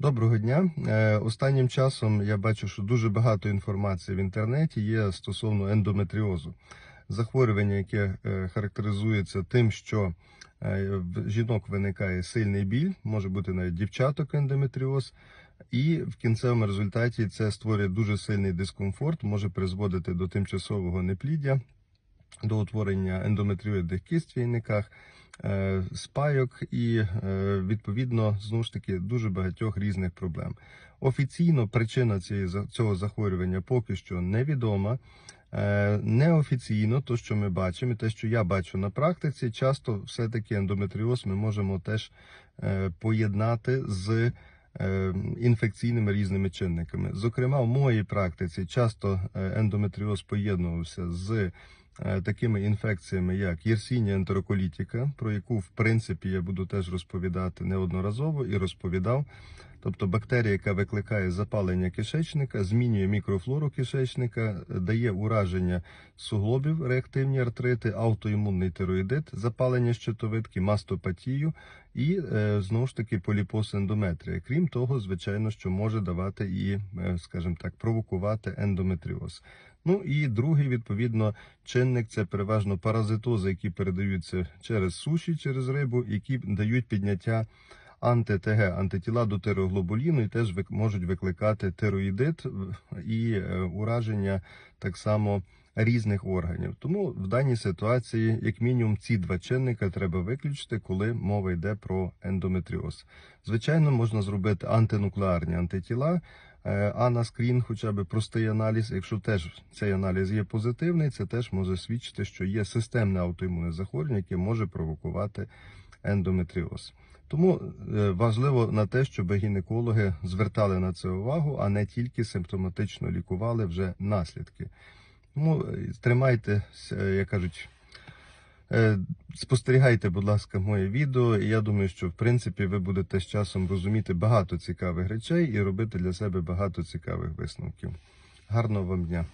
Доброго дня. Е, Останнім часом я бачу, що дуже багато інформації в інтернеті є стосовно ендометріозу. Захворювання, яке е, характеризується тим, що е, в жінок виникає сильний біль, може бути навіть дівчаток ендометріоз, і в кінцевому результаті це створює дуже сильний дискомфорт, може призводити до тимчасового непліддя, до утворення ендометріоїдних кисть в яйниках, спайок і е, відповідно знову ж таки дуже багатьох різних проблем. Офіційно причина цього захворювання поки що невідома. Е, Неофіційно, то що ми бачимо, і те, що я бачу на практиці, часто все-таки ендометріоз ми можемо теж е, поєднати з е, інфекційними різними чинниками. Зокрема, в моїй практиці часто е, ендометріоз поєднувався з е, такими інфекціями, як єрсіння ентероколітіка, про яку в принципі я буду теж розповідати неодноразово і розповідав. Тобто бактерія, яка викликає запалення кишечника, змінює мікрофлору кишечника, дає ураження суглобів, реактивні артрити, аутоімунний тироїдит, запалення щитовидки, мастопатію і е, знову ж таки поліпоз ендометрія. Крім того, звичайно, що може давати і, е, скажімо так, провокувати ендометріоз. Ну і другий відповідно чинник це переважно паразитози, які передаються через суші, через рибу, які дають підняття анти-ТГ, антитіла до тироглобуліну і теж можуть викликати тироїдит і е, ураження так само різних органів. Тому в даній ситуації, як мінімум, ці два чинника треба виключити, коли мова йде про ендометріоз. Звичайно, можна зробити антинуклеарні антитіла. е, А на скрін, хоча б простий аналіз, якщо теж цей аналіз є позитивний, це теж може свідчити, що є системне аутоімунне захворювання, яке може провокувати ендометріоз. Тому е, важливо на те, щоб гінекологи звертали на це увагу, а не тільки симптоматично лікували вже наслідки. Тому е, тримайте, е, як кажуть, спостерігайте, будь ласка, моє відео. Я думаю, що в принципі ви будете з часом розуміти багато цікавих речей і робити для себе багато цікавих висновків. Гарного вам дня!